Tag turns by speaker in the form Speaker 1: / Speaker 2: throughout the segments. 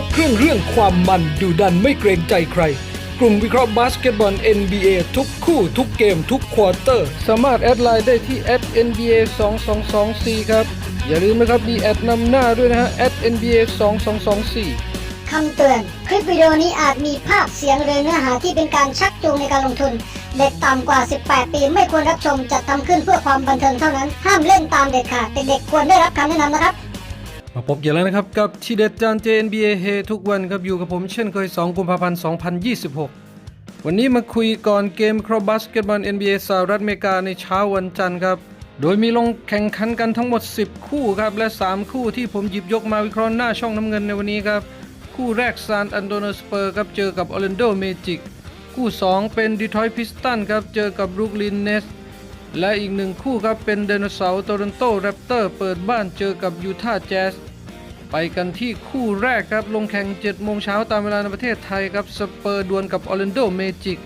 Speaker 1: บเครื่องเรื่องความมันดูดันไม่เกรงใจใคร กลุ่มวิเคราะห์บาสเกตบอล NBA ทุกคู่ทุกเกมทุกควอเตอร์ สามารถแอดไลน์ได้ที่ @nba 2224ครับ อย่าลืมนะครับมีแอดนำหน้าด้วยนะฮะ @nba 2224
Speaker 2: คำเตือน คลิปวิดีโอนี้อาจมีภาพเสียงหรือเนื้อหาที่เป็นการชักจูงในการลงทุน เด็กต่ำกว่า 18 ปีไม่ควรรับชมจัดทำขึ้นเพื่อความบันเทิงเท่านั้น ห้ามเล่นตามเด็ดขาดเด็กๆควรได้รับคำแนะนำนะครับ
Speaker 1: มาพบกันแล้วนะครับ กับทีเด็ดจาน JNBA เฮทุกวันครับอยู่กับผมเช่นเคย 2 กุมภาพันธ์ 2026 วันนี้มาคุยก่อนเกมครอบาสเกตบอล NBA สหรัฐอเมริกาในเช้าวันจันทร์ครับ โดยมีลงแข่งขันกันทั้งหมด 10 คู่ครับ และ 3 คู่ที่ผมหยิบยกมาวิเคราะห์หน้าช่องน้ำเงินในวันนี้ครับ คู่แรกซานอันโดนสเปอร์ครับเจอกับออร์แลนโดเมจิกคู่ 2 เป็นดีทรอยต์พิสตันครับเจอกับบรุกลินเนส และอีกหนึ่งคู่ครับเป็นไดโนเสาร์โตรอนโตแรปเตอร์เปิดบ้านเจอกับยูทาห์แจ๊สไปกันที่คู่แรกครับ ลงแข่ง7โมงเช้าตามเวลาในประเทศไทยครับ สเปอร์ดวลกับออร์แลนโดเมจิก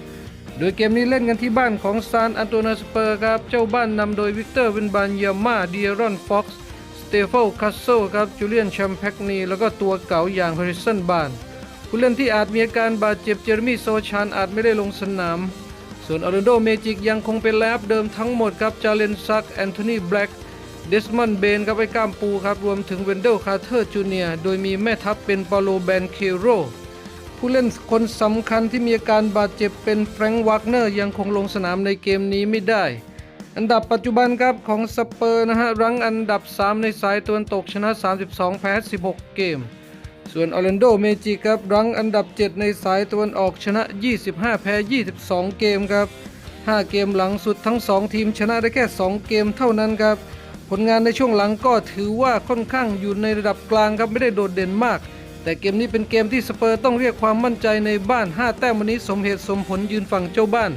Speaker 1: โดยเกมนี้เล่นกันที่บ้านของซานอันโตนาสเปอร์ครับ เจ้าบ้านนำโดยวิกเตอร์ วินบานยาม่าเดียรอน ฟ็อกซ์ สเตฟ a ลคัสโซครับ จูเลียนแชมแพกนีแล้วก็ตัวเก่าอย่างฮาริสันบานผู้เล่นที่อาจมีอาการบาดเจ็บเจอร์มี่โซชานอาจไม่ได้ลงสนาม ส่วนออร์แลนโดเมจิกยังคงเป็นแลบเดิมทั้งหมดครับจาเลนซักแอนโทนีแบล็กเดสมอนด์เบนครับไอ้ก้ามปูครับ รวมถึงเวนเดลคาร์เทอร์จูเนียโดยมีแม่ทัพเป็นปาโลแบนเคโรผู้เล่นคนสำคัญที่มีอาการบาดเจ็บเป็นแฟรงค์วักเนอร์ยังคงลงสนามในเกมนี้ไม่ได้ อันดับปัจจุบันครับของสเปอร์นะฮะ รั้งอันดับ 3 ในสายตะวันตกชนะ 32 แพ้ 16 เกม ส่วนออร์แลนโดเมจิครับรั้งอันดับ 7 ในสายตะวันออกชนะ 25 แพ้ 22 เกมครับ 5 เกมหลังสุดทั้ง 2 ทีมชนะได้แค่ 2 เกมเท่านั้นครับ ผลงานในช่วงหลังก็ถือว่าค่อนข้างอยู่ในระดับกลางครับไม่ได้โดดเด่นมาก แต่เกมนี้เป็นเกมที่สเปอร์ต้องเรียกความมั่นใจในบ้าน 5 แต้มวันนี้สมเหตุสมผลยืนฝั่งเจ้าบ้าน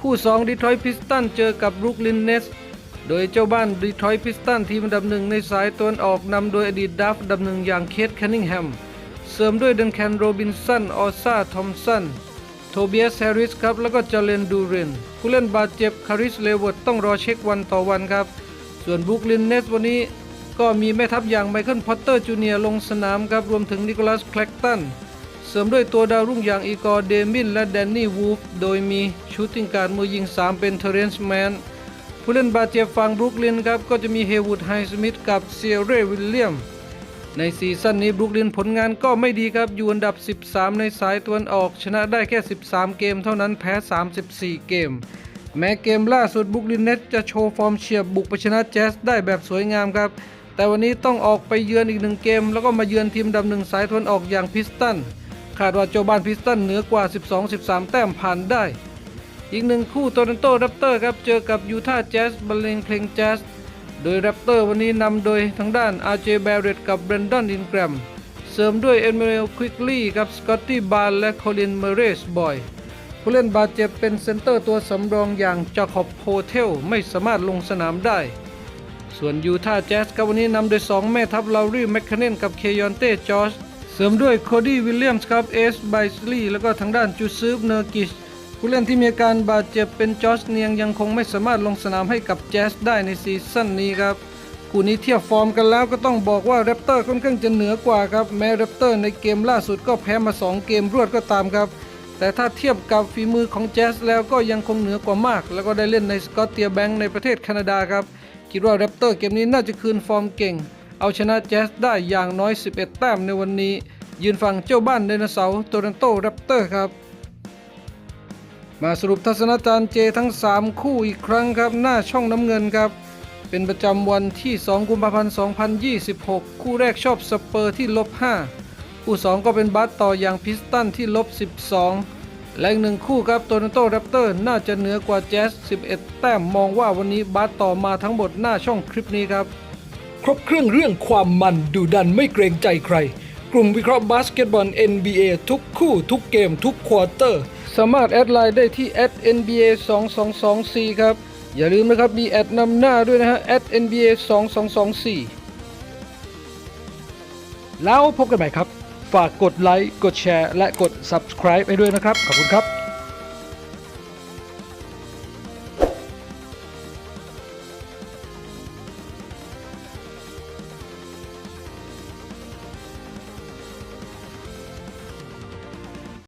Speaker 1: คู่ 2 ดีทรอยต์พิสตันเจอกับบรุกลินเนส โดยเจ้าบ้านดีทรอยต์พิสตันทีมอันดับหนึ่งในสายตะวันออกนำโดยอดีตดัฟดับหนึ่งอย่างเคทแคนนิงแฮม เสริมด้วยดันแคนโรบินสัน ออซ่า ทอมสัน โทเบียส แฮริสครับ แล้วก็จาเลนดูเรนผู้เล่นบาดเจ็บคาริสเลเวิร์ดต้องรอเช็ควันต่อวันครับ ส่วนบรุกลินเนสวันนี้ก็มีแม่ทัพอย่างไมเคิลพอตเตอร์จูเนียร์ลงสนามครับ รวมถึงนิโคลัสแคลกตัน เสริมด้วยตัวดาวรุ่งอย่างอีกอร์เดมินและแดนนี่วูฟ โดยมีชูตติ้งการดมือยิง 3 เป็นเทเรนส์แมน ผู้เล่นบาดเจ็บฝั่งบรุกลินครับก็จะมีเฮวูดไฮสมิธกับเซียเรวิลเลียม ในซีซั่นนี้บรุกลินผลงานก็ไม่ดีครับ อยู่อันดับ 13 ในสายตะวันออก ชนะได้แค่ 13 เกมเท่านั้นแพ้ 34 เกม แม้เกมล่าสุดบรุกลินเน็ตจะโชว์ฟอร์มเฉียบบุกไปชนะแจ๊สได้แบบสวยงามครับ แต่วันนี้ต้องออกไปเยือนอีกหนึ่งเกม แล้วก็มาเยือนทีมดับหนึ่งสายตะวันออกอย่างพิสตันคาดว่าเจ้าบ้านพิสตันเหนือกว่า 12-13 แต้มผ่านได้ อีกหนึ่งคู่โตรอนโตแรปเตอร์ครับเจอกับยูทาห์แจ๊สบรรเลงเพลงแจ๊สโดยแรปเตอร์วันนี้นำโดยทางด้าน RJ Barrett กับ Brandon Ingram เสริมด้วยเอ m ม r ร l ควิกลี่กับสกอตตี้บาร์และโคลินเมเรสบอยผู้เล่นบาดเจ็บเป็นเซนเตอร์ตัวสำรองอย่างจาคอบโฮเทลไม่สามารถลงสนามได้ ส่วนยูทาห์แจ๊สกับวันนี้นำโดย 2 แม่ทัพลารีแมคคเนนกับเคยอนเต้จอร์จเสริมด้วยโคดี้วิลเลียมส์ครับเอสไบสลีแล้วก็ทางด้านจูซืฟเนอร์กิช ผู้เล่นที่มีอาการบาดเจ็บเป็นจอร์จเนียงยังคงไม่สามารถลงสนามให้กับแจ๊สได้ในซีซั่นนี้ครับคู่นี้เทียบฟอร์มกันแล้วก็ต้องบอกว่าแรปเตอร์ค่อนข้างจะเหนือกว่าครับแม้แรปเตอร์ในเกมล่าสุดก็แพ้มา 2 เกมรวดก็ตามครับ แต่ถ้าเทียบกับฝีมือของแจ๊สแล้วก็ยังคงเหนือกว่ามาก แล้วก็ได้เล่นในสกอตเตียแบงค์ในประเทศแคนาดาครับคิดว่าแรปเตอร์เกมนี้น่าจะคืนฟอร์มเก่ง เอาชนะแจ๊สได้อย่างน้อย 11 แต้มในวันนี้ ยืนฝั่งเจ้าบ้านไดโนเสาร์โตรอนโตแรปเตอร์ครับ มาสรุปทัศนจารย์เจทั้ง 3 คู่อีกครั้งครับ หน้าช่องน้ำเงินครับ เป็นประจำวันที่ 2 กุมภาพันธ์ 2026 คู่แรกชอบสเปอร์ที่ลบ 5 คู่ 2 ก็เป็นบัสต่ออย่างพิสตันที่ลบ 12 และอีกหนึ่งคู่ครับโตนโตแรปเตอร์น่าจะเหนือกว่าแจ๊ส11 แต้มมองว่าวันนี้บัสต่อมาทั้งหมดหน้าช่องคลิปนี้ครับ ครบเครื่องเรื่องความมันดูดันไม่เกรงใจใคร กลุ่มวิเคราะห์บาสเกตบอล NBA ทุกคู่ทุกเกมทุกควอเตอร์ สามารถแอดไลน์ได้ที่ @nba 2224ครับ อย่าลืมนะครับ มีแอดนำหน้าด้วยนะฮะ @nba 2224แล้วพบกันใหม่ครับ ฝากกดไลค์ กดแชร์ และกด subscribe ไปด้วยนะครับ ขอบคุณครับ